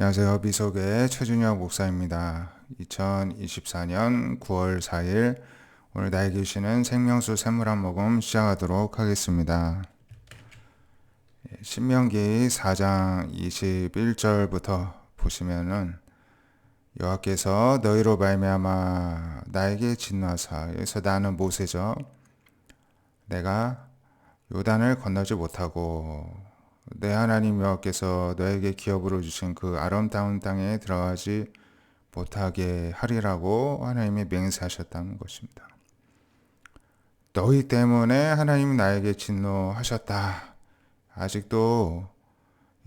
안녕하세요. 비속의 최준혁 목사입니다. 2024년 9월 4일 오늘 나에게 주시는 생명수 샘물 한 모금 시작하도록 하겠습니다. 예, 신명기 4장 21절부터 보시면은 여호와께서 너희로 말미암아 나에게 진노하사 여기서 나는 모세죠. 내가 요단을 건너지 못하고 내 하나님 여호와께서 너에게 기업으로 주신 그 아름다운 땅에 들어가지 못하게 하리라고 하나님이 맹세하셨다는 것입니다. 너희 때문에 하나님 나에게 진노하셨다. 아직도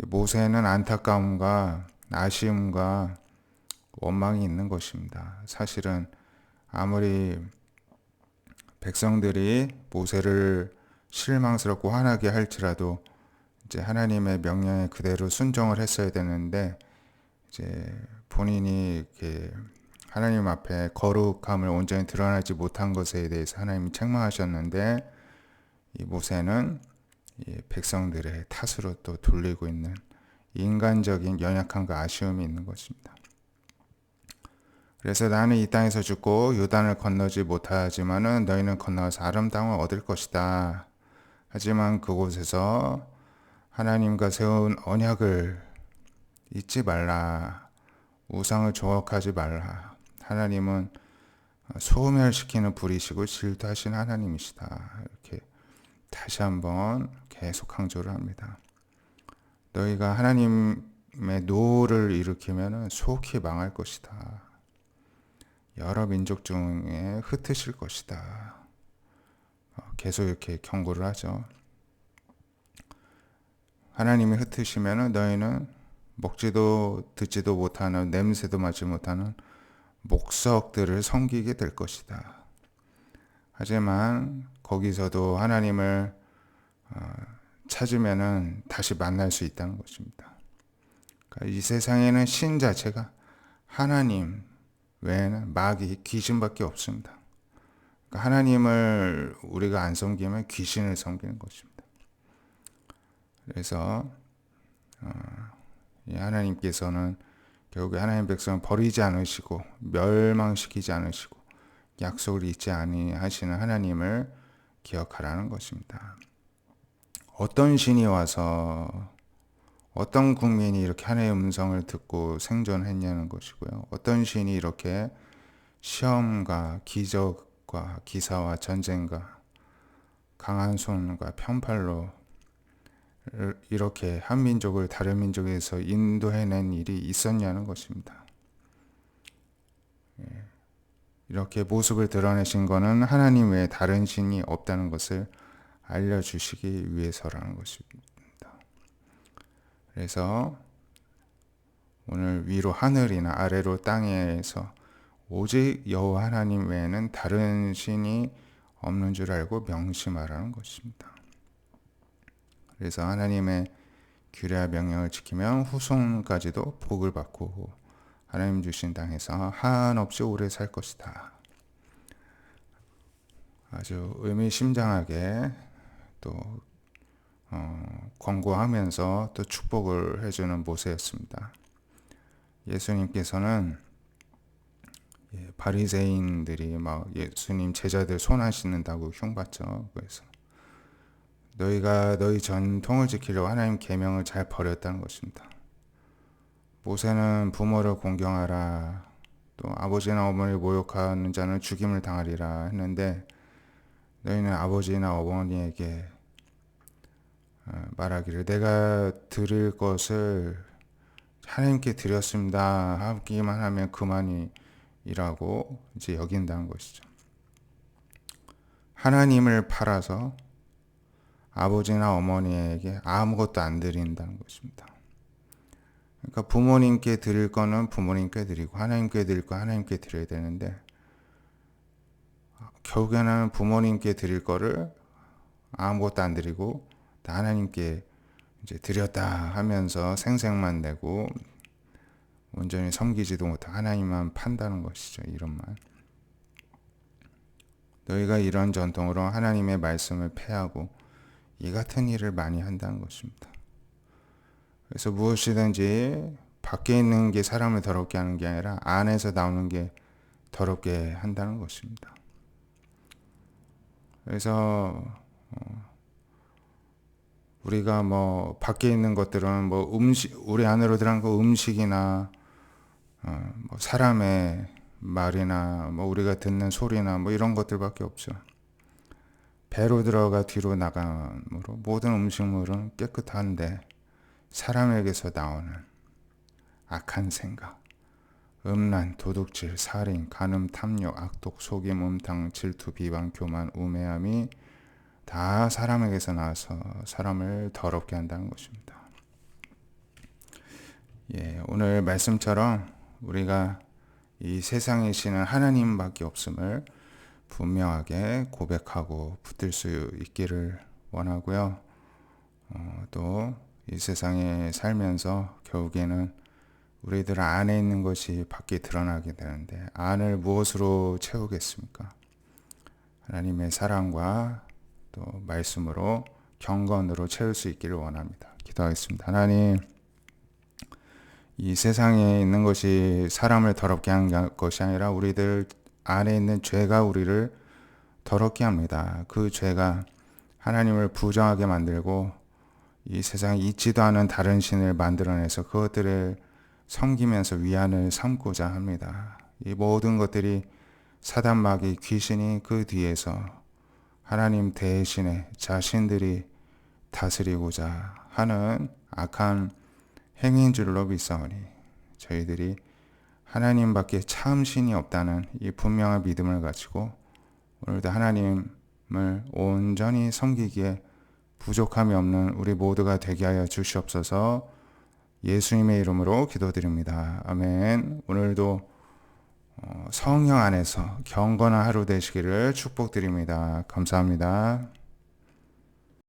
모세는 안타까움과 아쉬움과 원망이 있는 것입니다. 사실은 아무리 백성들이 모세를 실망스럽고 화나게 할지라도 이제 하나님의 명령에 그대로 순종을 했어야 되는데 이제 본인이 이렇게 하나님 앞에 거룩함을 온전히 드러나지 못한 것에 대해서 하나님이 책망하셨는데 이 모세는 이 백성들의 탓으로 또 돌리고 있는 인간적인 연약함과 아쉬움이 있는 것입니다. 그래서 나는 이 땅에서 죽고 요단을 건너지 못하지만은 너희는 건너서 아름다움을 얻을 것이다. 하지만 그곳에서 하나님과 세운 언약을 잊지 말라. 우상을 조각하지 말라. 하나님은 소멸시키는 불이시고 질투하신 하나님이시다. 이렇게 다시 한번 계속 강조를 합니다. 너희가 하나님의 노를 일으키면 속히 망할 것이다. 여러 민족 중에 흩으실 것이다. 어, 계속 이렇게 경고를 하죠. 하나님이 흩으시면 너희는 먹지도 듣지도 못하는 냄새도 맡지 못하는 목석들을 섬기게 될 것이다. 하지만 거기서도 하나님을 어, 찾으면은 다시 만날 수 있다는 것입니다. 그러니까 이 세상에는 신 자체가 하나님 외에는 마귀, 귀신밖에 없습니다. 그러니까 하나님을 우리가 안 섬기면 귀신을 섬기는 것입니다. 그래서 어, 하나님께서는 결국에 하나님 백성을 버리지 않으시고 멸망시키지 않으시고 약속을 잊지 아니하시는 하나님을 기억하라는 것입니다. 어떤 신이 와서 어떤 국민이 이렇게 하나님의 음성을 듣고 생존했냐는 것이고요. 어떤 신이 이렇게 시험과 기적과 기사와 전쟁과 강한 손과 편팔로 이렇게 한 민족을 다른 민족에서 인도해낸 일이 있었냐는 것입니다. 예. 이렇게 모습을 드러내신 것은 하나님 외에 다른 신이 없다는 것을 알려주시기 위해서라는 것입니다. 그래서 오늘 위로 하늘이나 아래로 땅에서 오직 여호와 하나님 외에는 다른 신이 없는 줄 알고 명심하라는 것입니다. 그래서 하나님의 규례와 명령을 지키면 후손까지도 복을 받고 하나님 주신 땅에서 한없이 오래 살 것이다. 아주 의미심장하게 또 어, 권고하면서 또 축복을 해주는 모세였습니다. 예수님께서는 예, 바리새인들이 막 예수님 제자들 손 안 씻는다고 흉받죠. 그래서 너희가 너희 전통을 지키려고 하나님 계명을 잘 버렸다는 것입니다. 모세는 부모를 공경하라 또 아버지나 어머니를 모욕하는 자는 죽임을 당하리라 했는데 너희는 아버지나 어머니에게 어, 말하기를 내가 드릴 것을 하나님께 드렸습니다 하기만 하면 그만이라고 이제 여긴다는 것이죠. 하나님을 팔아서 아버지나 어머니에게 아무것도 안 드린다는 것입니다. 그러니까 부모님께 드릴 거는 부모님께 드리고 하나님께 드릴 거 하나님께 드려야 되는데 결국에는 부모님께 드릴 거를 아무것도 안 드리고 다 하나님께 이제 드렸다 하면서 생색만 내고 온전히 섬기지도 못하고 하나님만 판다는 것이죠. 이런 말. 너희가 이런 전통으로 하나님의 말씀을 패하고 이 같은 일을 많이 한다는 것입니다. 그래서 무엇이든지 밖에 있는 게 사람을 더럽게 하는 게 아니라 안에서 나오는 게 더럽게 한다는 것입니다. 그래서 어, 우리가 뭐 밖에 있는 것들은 뭐 음식 우리 안으로 들어간 거 음식이나 어, 뭐 사람의 말이나 뭐 우리가 듣는 소리나 뭐 이런 것들밖에 없죠. 배로 들어가 뒤로 나감으로 모든 음식물은 깨끗한데 사람에게서 나오는 악한 생각, 음란, 도둑질, 살인, 간음, 탐욕, 악독, 속임, 음탕, 질투, 비방, 교만, 우매함이 다 사람에게서 나와서 사람을 더럽게 한다는 것입니다. 예, 오늘 말씀처럼 우리가 이 세상에 신은 하나님밖에 없음을 분명하게 고백하고 붙들 수 있기를 원하고요. 어, 또이 세상에 살면서 결국에는 우리들 안에 있는 것이 밖에 드러나게 되는데 안을 무엇으로 채우겠습니까? 하나님의 사랑과 또 말씀으로 경건으로 채울 수 있기를 원합니다. 기도하겠습니다. 하나님 이 세상에 있는 것이 사람을 더럽게 한 것이 아니라 우리들 안에 있는 죄가 우리를 더럽게 합니다. 그 죄가 하나님을 부정하게 만들고 이 세상에 있지도 않은 다른 신을 만들어내서 그것들을 섬기면서 위안을 삼고자 합니다. 이 모든 것들이 사단 마귀 귀신이 그 뒤에서 하나님 대신에 자신들이 다스리고자 하는 악한 행인 줄로 믿사오니 저희들이 하나님밖에 참 신이 없다는 이 분명한 믿음을 가지고 오늘도 하나님을 온전히 섬기기에 부족함이 없는 우리 모두가 되게 하여 주시옵소서 예수님의 이름으로 기도드립니다. 아멘. 오늘도 어, 성령 안에서 경건한 하루 되시기를 축복드립니다. 감사합니다.